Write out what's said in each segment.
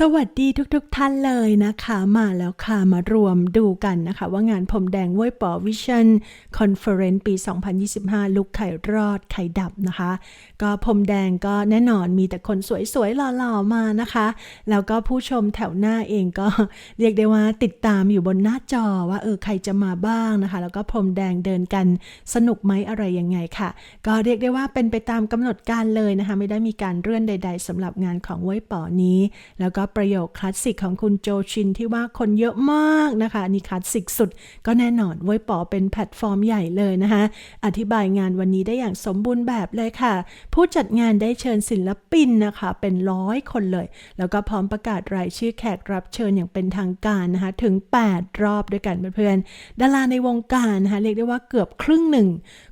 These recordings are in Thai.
สวัสดีทุกๆทท่านเลยนะคะ มาแล้วค่ะมารวมดูกันนะคะ ว่างานผมแดงเว้ยปอวิชั่นคอนเฟอเรนซ์ปี 2025 ลุกไข่รอดไข่ดับนะคะ ก็ผมแดงก็แน่นอนมีแต่คนสวยๆหล่อๆมานะคะ แล้วก็ผู้ชมแถวหน้าเองก็เรียกได้ว่าติดตามอยู่บนหน้าจอว่าเออใครจะมาบ้างนะคะ แล้วก็พรมแดงเดินกันสนุกไหมอะไรยังไงค่ะ ก็เรียกได้ว่าเป็นไปตามกำหนดการเลยนะคะ ไม่ได้มีการเลื่อนใด ๆสำหรับงานของเว้ยป๋อนี้แล้วก็ประโยคคลาสสิกของคุณโจชินที่ว่าคนเยอะมากนะคะนี่คลาสสิกสุดก็แน่นอนเว้ยป๋อเป็นแพลตฟอร์มใหญ่เลยนะคะอธิบายงานวันนี้ได้อย่างสมบูรณ์แบบเลยค่ะ ผู้จัดงานได้เชิญศิลปินนะคะ เป็นร้อยคนเลย แล้วก็พร้อมประกาศรายชื่อแขกรับเชิญอย่างเป็นทางการนะคะถึง 8 รอบด้วยกันเพื่อนๆดาราในวงการนะคะเรียกได้ว่าเกือบครึ่งหนึ่ง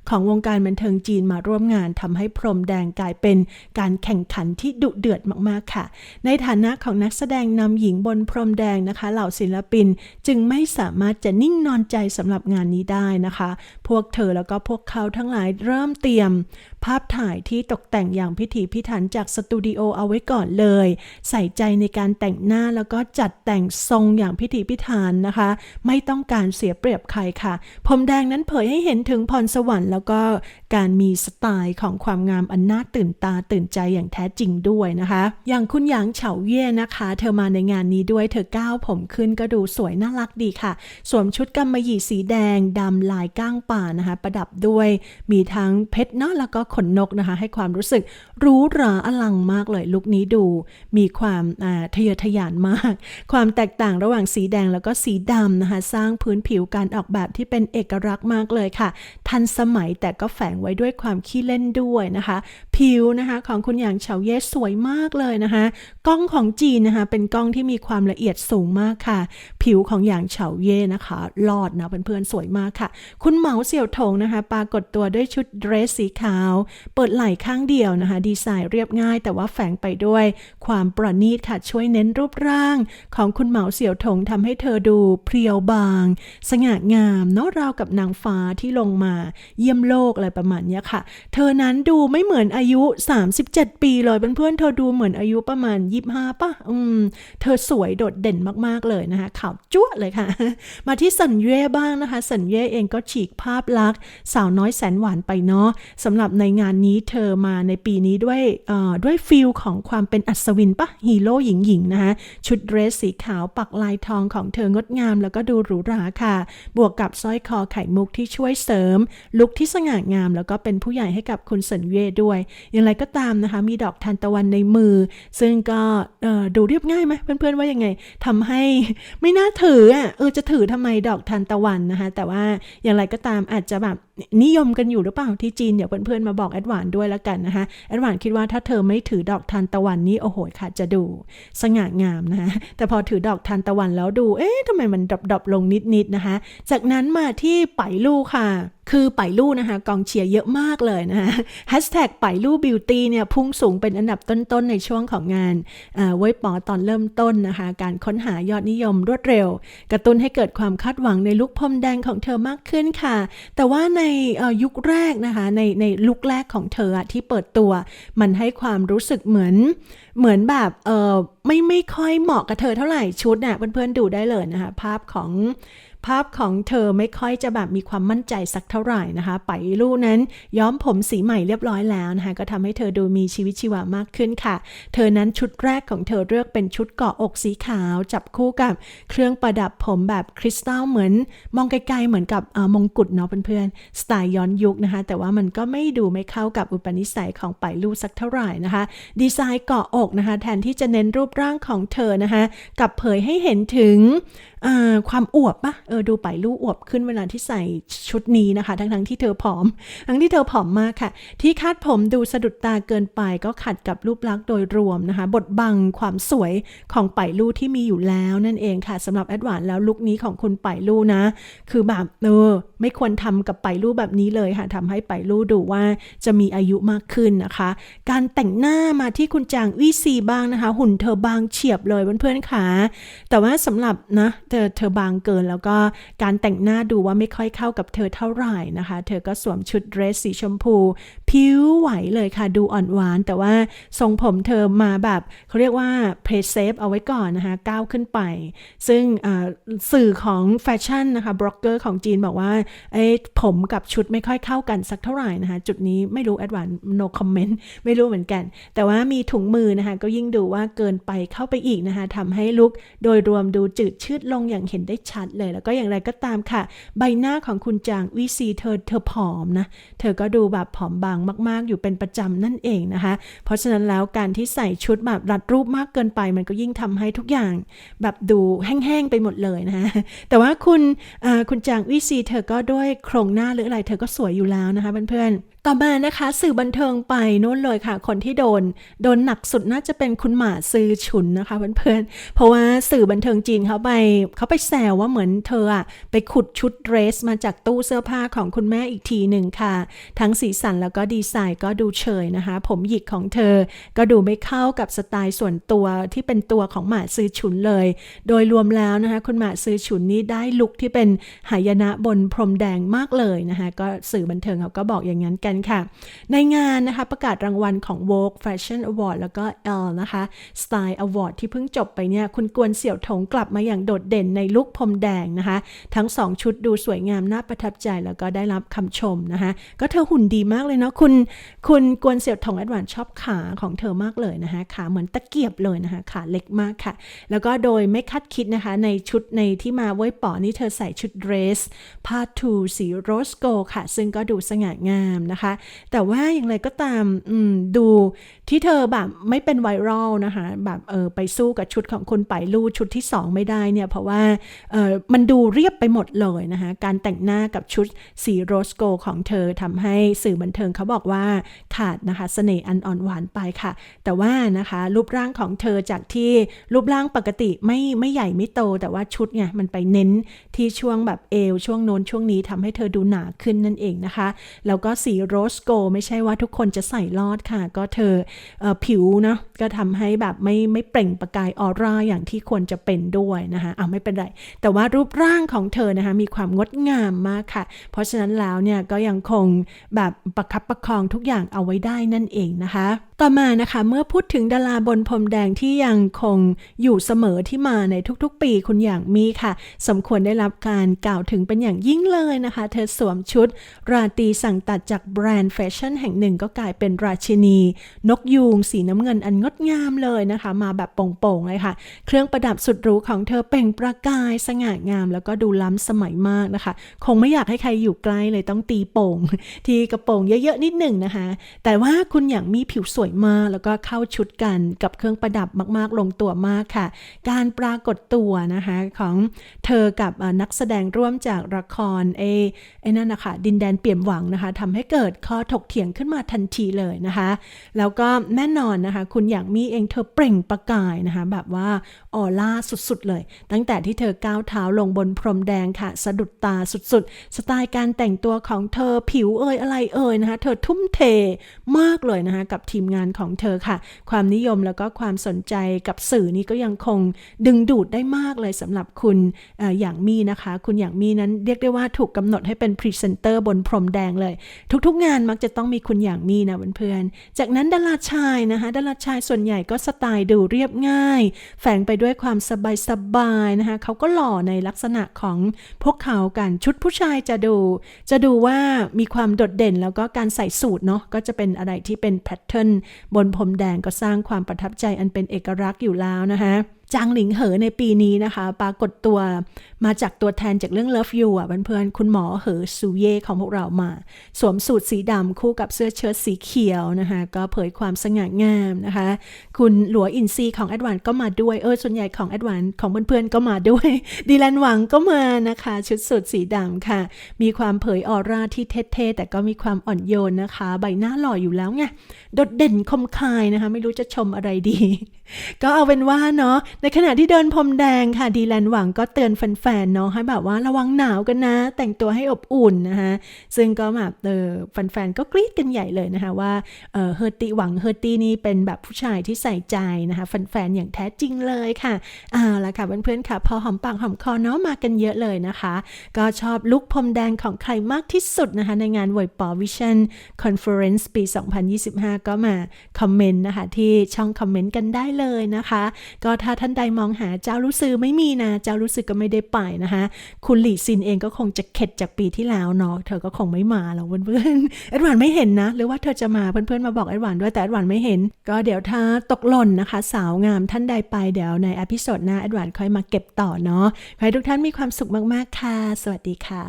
ของวงการบันเทิงจีนมาร่วมงานทำให้พรมแดงกลายเป็นการแข่งขันที่ดุเดือดมากๆค่ะ ในฐานะของนักแสดงนำหญิงบนพรมแดงนะคะ เหล่าศิลปินจึงไม่สามารถจะนิ่งนอนใจสำหรับงานนี้ได้นะคะ พวกเธอแล้วก็พวกเขาทั้งหลายเริ่มเตรียม ภาพถ่ายที่ตกแต่งอย่างพิถีพิถันจากสตูดิโอเอาไว้ก่อนเลย ใส่ใจในการแต่งหน้าแล้วก็จัดแต่งทรงอย่างพิถีพิถันนะคะ ไม่ต้องการเสียเปรียบใครค่ะ ผมแดงนั้นเผยให้เห็นถึงพรสวรรค์แล้วก็การมีสไตล์ของความงามอันน่าตื่นตาตื่นใจอย่างแท้จริงด้วยนะคะ อย่างคุณหยางเฉาเย่นะคะ เธอมาในงานนี้ด้วยเธอก้าวผมขึ้นก็ดูสวยน่ารักดีค่ะ สวมชุดกำมะหยี่สีแดงดำลายก้างป่านะคะ ประดับด้วยมีทั้งเพชรเนาะแล้วก็ขนนกนะคะ ให้ความรู้สึกรู้ราอลังมากเลยลุคนี้ดู มีความทะเยอทะยานมาก ความแตกต่างระหว่างสีแดงแล้วก็สีดำนะคะ สร้างพื้นผิวการออกแบบที่เป็นเอกลักษณ์มากเลยค่ะ ทันสมัยแต่ก็แฝงไว้ด้วยความขี้เล่นด้วยนะคะ ผิวนะคะของคุณหยางเฉาเย่สวยมากเลยนะคะ กล้องของจีนนะคะ เป็นกล้องที่มีความละเอียดสูงมากค่ะ ผิวของหยางเฉาเย่นะคะรอดนะเพื่อนๆสวยมากค่ะ คุณเหมาเสี่ยวถงนะคะ ปรากฏตัวด้วยชุดเดรสสีขาวเปิดไหล่ข้างเดียวนะคะ ดีไซน์เรียบง่าย แต่ว่าแฝงไปด้วยความประณีตค่ะ ช่วยเน้นรูปร่าง ของคุณเหมาเสี่ยวถงทำให้เธอดูเพรียวบาง สง่างามเนาะราวกับนางฟ้าที่ลงมาเยี่ยมโลกอะไรประมาณนี้ค่ะ เธอนั้นดูไม่เหมือนอายุ 37 ปีเลยเพื่อนๆเธอดูเหมือนอายุประมาณ 25ป่ะอืมเธอสวยโดดเด่นมากๆเลยนะคะขาวจั๊วเลยค่ะ มาที่สันเย่บ้างนะคะ สันเย่เองก็ฉีกภาพลักษณ์สาวน้อยแสนหวานไปเนาะสำหรับในในงานนี้เธอมาในปีนี้ด้วยด้วยฟิลของความเป็นอัศวินปะฮีโร่หญิงๆนะคะชุดเดรสสีขาวปักลายทองของเธองดงามแล้วก็ดูหรูหราค่ะ บวกกับสร้อยคอไข่มุกที่ช่วยเสริม ลุคที่สง่างาม แล้วก็เป็นผู้ใหญ่ให้กับคุณสันเย่ด้วย อย่างไรก็ตามนะคะ มีดอกทานตะวันในมือ ซึ่งก็ดูเรียบง่ายไหมเพื่อนๆว่ายังไงทำให้ไม่น่าถืออะเออจะถือทำไมดอกทานตะวันนะคะ แต่ว่าอย่างไรก็ตามอาจจะแบบ นิยมกันอยู่หรือเปล่าที่จีนเดี๋ยวเพื่อนๆมาบอกแอดวานด้วยแล้วกันนะคะแอดวานคิดว่าถ้าเธอไม่ถือดอกทานตะวันนี่โอ้โหค่ะจะดู สง่างามนะคะแต่พอถือดอกทานตะวันแล้วดูเอ๊ะทำไมมันดรอปๆลงนิดๆนะคะ จากนั้นมาที่ไปลู่ค่ะ คือไปลู่นะคะกองเชียร์เยอะมากเลยนะคะแฮชแท็กไปลู่บิวตี้เนี่ยพุ่งสูงเป็นอันดับต้นๆ ในช่วงของงานเอ่อเว้ยปอตอนเริ่มต้นนะคะ การค้นหายอดนิยมรวดเร็ว กระตุ้นให้เกิดความคาดหวังในลุคพรมแดงของเธอมากขึ้นค่ะ แต่ว่าในยุคแรกนะคะในในลุคแรกของเธอที่เปิดตัว มันให้ความรู้สึกเหมือนเหมือนแบบเออไม่ไม่ค่อยเหมาะกับเธอเท่าไหร่ชุดน่ะเพื่อนๆดูได้เลยนะคะภาพของ ภาพของเธอไม่ค่อยจะแบบมีความมั่นใจสักเท่าไหร่นะคะไปลู่นั้นย้อมผมสีใหม่เรียบร้อยแล้วนะคะก็ทำให้เธอดูมีชีวิตชีวามากขึ้นค่ะ เธอนั้นชุดแรกของเธอเลือกเป็นชุดเกาะอกสีขาว จับคู่กับเครื่องประดับผมแบบคริสตัลเหมือน มองไกลๆเหมือนกับมงกุฎเนาะเพื่อนๆสไตล์ย้อนยุคนะคะ แต่ว่ามันก็ไม่ดูไม่เข้ากับอุปนิสัยของไปลู่สักเท่าไหร่นะคะ ดีไซน์เกาะอกนะคะแทนที่จะเน้นรูปร่างของเธอนะคะกับเผยให้เห็นถึงความอวบปะเออดูไปลู่อวบขึ้นเวลาที่ใส่ชุดนี้นะคะ ทั้งๆที่เธอผอม ทั้งที่เธอผอมมากค่ะ ที่คาดผมดูสะดุดตาเกินไปก็ขัดกับรูปลักษณ์โดยรวมนะคะ บทบังความสวยของไปลู่ที่มีอยู่แล้วนั่นเองค่ะสำหรับแอดวานแล้วลุคนี้ของคุณไปลู่นะ คือแบบเออไม่ควรทำกับไปลู่แบบนี้เลยค่ะทำให้ไปลู่ดูว่าจะมีอายุมากขึ้นนะคะ การแต่งหน้ามาที่คุณจางวีซีบ้างนะคะ หุ่นเธอบางเฉียบเลยเพื่อนๆค่ะแต่ว่าสำหรับนะเธอเธอบางเกินแล้วก็การแต่งหน้าดูว่าไม่ค่อยเข้ากับเธอเท่าไหร่นะคะ เธอก็สวมชุดเดรสสีชมพู ผิวไหวเลยค่ะ ดูอ่อนหวาน แต่ว่าทรงผมเธอมาแบบเขาเรียกว่าเพรสเซฟเอาไว้ก่อนนะคะ ก้าวขึ้นไป ซึ่งสื่อของแฟชั่นนะคะบล็อกเกอร์ของจีนบอกว่าไอ้ผมกับชุดไม่ค่อยเข้ากันสักเท่าไหร่นะคะ จุดนี้ไม่รู้แอดวาน no comment ไม่รู้เหมือนกัน แต่ว่ามีถุงมือนะคะ ก็ยิ่งดูว่าเกินไปเข้าไปอีกนะคะทำให้ลุคโดยรวมดูจืดชืดลงอย่างเห็นได้ชัดเลยแล้วก็อย่างไรก็ตามค่ะ ใบหน้าของคุณจางวิซีเธอเธอผอมนะ เธอก็ดูแบบผอมบางมาก ๆ อยู่เป็นประจำนั่นเองนะคะ เพราะฉะนั้นแล้วการที่ใส่ชุดแบบรัดรูปมากเกินไป มันก็ยิ่งทำให้ทุกอย่างแบบดูแห้งๆไปหมดเลยนะคะแต่ว่าคุณคุณจางวิซีเธอก็ด้วยโครงหน้าหรืออะไร เธอก็สวยอยู่แล้วนะคะเพื่อนๆ ต่อมานะคะสื่อบันเทิงไปนู่นเลยค่ะ คนที่โดน โดนหนักสุดน่าจะเป็นคุณหมาซือฉุนนะคะเพื่อนๆเพราะว่าสื่อบันเทิงจีนเขาไปเขาไปแซวว่าเหมือนเธออะไปขุดชุดเดรส มาจากตู้เสื้อผ้าของคุณแม่อีกทีหนึ่งค่ะ ทั้งสีสันแล้วก็ดีไซน์ก็ดูเฉยนะคะ ผมหยิกของเธอ ก็ดูไม่เข้ากับสไตล์ส่วนตัวที่เป็นตัวของหมาซือฉุนเลย โดยรวมแล้วนะคะ คุณหมาซือฉุนนี่ได้ลุคที่เป็นหายนะบนพรมแดงมากเลยนะคะก็สื่อบันเทิงเขาก็บอกอย่างนั้นกันค่ะ ในงานนะคะประกาศรางวัลของ Vogue Fashion Award แล้วก็ L นะคะ Style Award ที่เพิ่งจบไปเนี่ย คุณกวนเสี่ยวถงกลับมาอย่างโดดเด่นในลุคพรมแดงนะคะ ทั้ง 2 ชุดดูสวยงามน่าประทับใจแล้วก็ได้รับคำชมนะคะ ก็เธอหุ่นดีมากเลยเนาะคุณคุณกวนเสี่ยวถงแอดวานชอบขาของเธอมากเลยนะคะขาเหมือนตะเกียบเลยนะคะขาเล็กมากค่ะ แล้วก็โดยไม่คาดคิดนะคะ ในชุดในที่มาไว้ป๋อนี่เธอใส่ชุดเดรสผ้าทูสีโรสโกค่ะ ซึ่งก็ดูสง่างามนะคะแต่ว่าอย่างไรก็ตามมดูที่เธอแบบไม่เป็นไวรัลนะคะแบบเออไปสู้กับชุดของคุณไปลู่ชุดที่ 2 ไม่ได้เนี่ย เพราะว่าเออมันดูเรียบไปหมดเลยนะคะการแต่งหน้ากับชุดสีโรสโกของเธอทำให้สื่อบันเทิงเขาบอกว่าขาดนะคะเสน่ห์อันอ่อนหวานไปค่ะ แต่ว่านะคะรูปร่างของเธอจากที่รูปร่างปกติไม่ไม่ใหญ่ไม่โต แต่ว่าชุดเนี่ยมันไปเน้นที่ช่วงแบบเอวช่วงโน้นช่วงนี้ทำให้เธอดูหนาขึ้นนั่นเองนะคะ แล้วก็สีโรสโกไม่ใช่ว่าทุกคนจะใส่รอดค่ะ ก็เธอเอผิวเนาะก็ทำให้แบบไม่ไม่เปล่งประกายออร่าอย่างที่ควรจะเป็นด้วยนะคะอะไม่เป็นไร แต่ว่ารูปร่างของเธอนะคะมีความงดงามมากค่ะ เพราะฉะนั้นแล้วเนี่ยก็ยังคงแบบประคับประคองทุกอย่างเอาไว้ได้นั่นเองนะคะ ต่อมานะคะเมื่อพูดถึงดาราบนพรมแดงที่ยังคงอยู่เสมอที่มาในทุกๆ ปีคุณอย่างมีค่ะ สมควรได้รับการกล่าวถึงเป็นอย่างยิ่งเลยนะคะ เธอสวมชุดราตรีสั่งตัดจากแบรนด์แฟชั่นแห่งหนึ่งก็กลายเป็นราชินี นกยูงสีน้ำเงินอันงดงามเลยนะคะ มาแบบโป่งๆเลยค่ะ เครื่องประดับสุดหรูของเธอเปล่งประกายสง่างาม แล้วก็ดูล้ำสมัยมากนะคะ คงไม่อยากให้ใครอยู่ใกล้เลยต้องตีโป่ง ทีกระโปรงเยอะๆนิดหนึ่งนะคะ แต่ว่าคุณอย่างมีผิวสวยมากแล้วก็เข้าชุดกันกับเครื่องประดับมากๆลงตัวมากค่ะ การปรากฏตัวนะคะของเธอกับนักแสดงร่วมจากละครเอไอ้นั่นนะคะดินแดนเปี่ยมหวังนะคะทำให้เกิดิดข้อถกเถียงขึ้นมาทันทีเลยนะคะ แล้วก็แน่นอนนะคะ คุณอย่างมีเองเธอเปล่งประกายนะคะ แบบว่าออร่าสุดๆเลย ตั้งแต่ที่เธอก้าวเท้าลงบนพรมแดงค่ะ สะดุดตาสุดๆ สไตล์การแต่งตัวของเธอผิวเอ่ยอะไรเอ่ยนะคะ เธอทุ่มเทมากเลยนะคะ กับทีมงานของเธอค่ะ ความนิยมแล้วก็ความสนใจกับสื่อนี้ก็ยังคงดึงดูดได้มากเลยสำหรับคุณออย่างมีนะคะ คุณอย่างมีนั้นเรียกได้ว่าถูกกำหนดให้เป็นพรีเซนเตอร์บนพรมแดงเลย ทุกงานมักจะต้องมีคุณอย่างมีนะเพื่อนๆ จากนั้นดาราชายนะคะดาราชายส่วนใหญ่ก็สไตล์ดูเรียบง่าย แฝงไปด้วยความสบายๆนะคะเขาก็หล่อในลักษณะของพวกเขากันชุดผู้ชายจะดู จะดูว่ามีความโดดเด่นแล้วก็การใส่สูทเนาะก็จะเป็นอะไรที่เป็นแพทเทิร์นบนพรมแดงก็สร้างความประทับใจอันเป็นเอกลักษณ์อยู่แล้วนะคะ จางหลิงเหอในปีนี้นะคะ ปรากฏตัวมาจากตัวแทนจากเรื่อง Love You อะเพื่อนๆคุณหมอเหอซูเย่ของพวกเรามา สวมสูทสีดำคู่กับเสื้อเชิ้ตสีเขียวนะคะ ก็เผยความสง่างามนะคะ คุณหลัวอินซีของแอดวานก็มาด้วย เออ ส่วนใหญ่ของแอดวานของเพื่อนๆก็มาด้วย ดีแลนหวังก็มานะคะ ชุดสูทสีดำค่ะ มีความเผยออร่าที่เท่ๆแต่ก็มีความอ่อนโยนนะคะ ใบหน้าหล่ออยู่แล้วไงโดดเด่นคมคายนะคะ ไม่รู้จะชมอะไรดี ก็เอาเป็นว่าเนาะในขณะที่เดินพรมแดงค่ะดีแลนหวังก็เตือนแฟนๆเนาะให้แบบว่าระวังหนาวกันนะ แต่งตัวให้อบอุ่นนะคะซึ่งก็แบบเออแฟนๆก็กรี๊ดกันใหญ่เลยนะคะว่าเออเฮอร์ตีหวังเฮอร์ตีนี่เป็นแบบผู้ชายที่ใส่ใจนะคะแฟนๆอย่างแท้จริงเลยค่ะเอาละค่ะเพื่อนๆค่ะพอหอมปากหอมคอเนาะมากันเยอะเลยนะคะ ก็ชอบลุคพรมแดงของใครมากที่สุดนะคะ ในงานวยปอวิชั่นคอนเฟอเรนซ์ปี 2025 ก็มาคอมเมนต์นะคะที่ช่องคอมเมนต์กันได้เลยนะคะ ก็ถ้าท่านใดมองหาเจ้ารู้สึกไม่มีนะ เจ้ารู้สึกก็ไม่ได้ไปนะคะ คุณหลี่ซินเองก็คงจะเข็ดจากปีที่แล้วเนาะ เธอก็คงไม่มาหรอกเพื่อนๆเอ็ดหวานไม่เห็นนะ หรือว่าเธอจะมาเพื่อนๆมาบอกเอ็ดหวานด้วยแต่เอ็ดหวานไม่เห็น ก็เดี๋ยวถ้าตกหล่นนะคะ สาวงามท่านใดไปเดี๋ยวในอพิโซดหน้าเอ็ดหวานค่อยมาเก็บต่อเนาะ ขอให้ทุกท่านมีความสุขมากๆค่ะ สวัสดีค่ะ